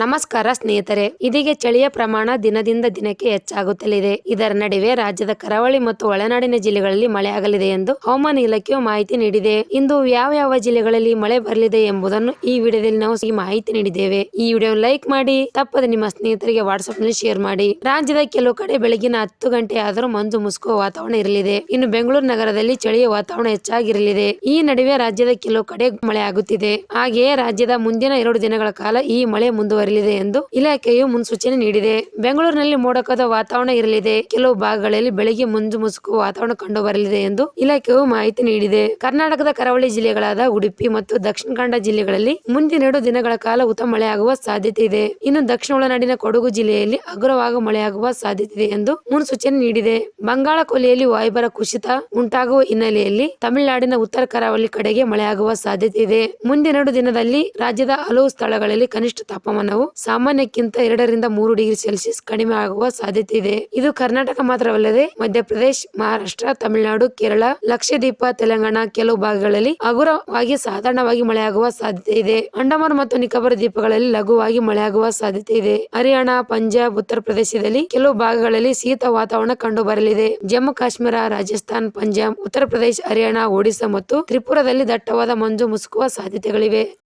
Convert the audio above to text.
ನಮಸ್ಕಾರ ಸ್ನೇಹಿತರೆ. ಇದೀಗ ಚಳಿಯ ಪ್ರಮಾಣ ದಿನದಿಂದ ದಿನಕ್ಕೆ ಹೆಚ್ಚಾಗುತ್ತಲಿದೆ. ಇದರ ನಡುವೆ ರಾಜ್ಯದ ಕರಾವಳಿ ಮತ್ತು ಒಳನಾಡಿನ ಜಿಲ್ಲೆಗಳಲ್ಲಿ ಮಳೆಯಾಗಲಿದೆ ಎಂದು ಹವಾಮಾನ ಇಲಾಖೆಯು ಮಾಹಿತಿ ನೀಡಿದೆ. ಇಂದು ಯಾವ ಯಾವ ಜಿಲ್ಲೆಗಳಲ್ಲಿ ಮಳೆ ಬರಲಿದೆ ಎಂಬುದನ್ನು ಈ ವಿಡಿಯೋದಲ್ಲಿ ನಾವು ಈ ಮಾಹಿತಿ ನೀಡಿದ್ದೇವೆ. ಈ ವಿಡಿಯೋ ಲೈಕ್ ಮಾಡಿ, ತಪ್ಪದೆ ನಿಮ್ಮ ಸ್ನೇಹಿತರಿಗೆ ವಾಟ್ಸ್ಆಪ್ನಲ್ಲಿ ಶೇರ್ ಮಾಡಿ. ರಾಜ್ಯದ ಕೆಲವು ಕಡೆ ಬೆಳಗಿನ ಹತ್ತು ಗಂಟೆ ಆದರೂ ಮಂಜು ಮುಸುಕುವ ವಾತಾವರಣ ಇರಲಿದೆ. ಇನ್ನು ಬೆಂಗಳೂರು ನಗರದಲ್ಲಿ ಚಳಿಯ ವಾತಾವರಣ ಹೆಚ್ಚಾಗಿರಲಿದೆ. ಈ ನಡುವೆ ರಾಜ್ಯದ ಕೆಲವು ಕಡೆ ಮಳೆ ಆಗುತ್ತಿದೆ. ಹಾಗೆಯೇ ರಾಜ್ಯದ ಮುಂದಿನ ಎರಡು ದಿನಗಳ ಕಾಲ ಈ ಮಳೆ ಮುಂದುವರಿಯಲಿದೆ ಎಂದು ಇಲಾಖೆಯು ಮುನ್ಸೂಚನೆ ನೀಡಿದೆ. ಬೆಂಗಳೂರಿನಲ್ಲಿ ಮೋಡಕದ ವಾತಾವರಣ ಇರಲಿದೆ. ಕೆಲವು ಭಾಗಗಳಲ್ಲಿ ಬೆಳಗ್ಗೆ ಮುಂಜು ಮುಸುಕುವ ವಾತಾವರಣ ಕಂಡು ಬರಲಿದೆ ಎಂದು ಇಲಾಖೆಯು ಮಾಹಿತಿ ನೀಡಿದೆ. ಕರ್ನಾಟಕದ ಕರಾವಳಿ ಜಿಲ್ಲೆಗಳಾದ ಉಡುಪಿ ಮತ್ತು ದಕ್ಷಿಣ ಕನ್ನಡ ಜಿಲ್ಲೆಗಳಲ್ಲಿ ಮುಂದಿನ ಎರಡು ದಿನಗಳ ಕಾಲ ಉತ್ತಮ ಮಳೆಯಾಗುವ ಸಾಧ್ಯತೆ ಇದೆ. ಇನ್ನು ದಕ್ಷಿಣ ಒಳನಾಡಿನ ಕೊಡಗು ಜಿಲ್ಲೆಯಲ್ಲಿ ಅಗ್ರವಾಗಿ ಮಳೆಯಾಗುವ ಸಾಧ್ಯತೆ ಇದೆ ಎಂದು ಮುನ್ಸೂಚನೆ ನೀಡಿದೆ. ಬಂಗಾಳ ಕೊಲೆಯಲ್ಲಿ ವಾಯುಭಾರ ಕುಸಿತ ಉಂಟಾಗುವ ಹಿನ್ನೆಲೆಯಲ್ಲಿ ತಮಿಳುನಾಡಿನ ಉತ್ತರ ಕರಾವಳಿ ಕಡೆಗೆ ಮಳೆಯಾಗುವ ಸಾಧ್ಯತೆ ಇದೆ. ಮುಂದಿನೆರಡು ದಿನದಲ್ಲಿ ರಾಜ್ಯದ ಹಲವು ಸ್ಥಳಗಳಲ್ಲಿ ಕನಿಷ್ಠ ತಾಪಮಾನವು ಸಾಮಾನ್ಯಕ್ಕಿಂತ ಎರಡರಿಂದ ಮೂರು ಡಿಗ್ರಿ ಸೆಲ್ಸಿಯಸ್ ಕಡಿಮೆ ಆಗುವ ಸಾಧ್ಯತೆ ಇದೆ. ಇದು ಕರ್ನಾಟಕ ಮಾತ್ರವಲ್ಲದೆ ಮಧ್ಯಪ್ರದೇಶ, ಮಹಾರಾಷ್ಟ್ರ, ತಮಿಳುನಾಡು, ಕೇರಳ, ಲಕ್ಷದ್ವೀಪ, ತೆಲಂಗಾಣ ಕೆಲವು ಭಾಗಗಳಲ್ಲಿ ಹಗುರವಾಗಿ ಸಾಧಾರಣವಾಗಿ ಮಳೆಯಾಗುವ ಸಾಧ್ಯತೆ ಇದೆ. ಅಂಡಮಾನ್ ಮತ್ತು ನಿಕೋಬಾರ್ ದ್ವೀಪಗಳಲ್ಲಿ ಲಘುವಾಗಿ ಮಳೆಯಾಗುವ ಸಾಧ್ಯತೆ ಇದೆ. ಹರಿಯಾಣ, ಪಂಜಾಬ್, ಉತ್ತರ ಪ್ರದೇಶದಲ್ಲಿ ಕೆಲವು ಭಾಗಗಳಲ್ಲಿ ಶೀತ ವಾತಾವರಣ ಕಂಡು ಬರಲಿದೆ ಜಮ್ಮು ಕಾಶ್ಮೀರ, ರಾಜಸ್ಥಾನ್, ಪಂಜಾಬ್, ಉತ್ತರ ಪ್ರದೇಶ, ಹರಿಯಾಣ, ಒಡಿಶಾ ಮತ್ತು ತ್ರಿಪುರದಲ್ಲಿ ದಟ್ಟವಾದ ಮಂಜು ಮುಸುಕುವ ಸಾಧ್ಯತೆಗಳಿವೆ.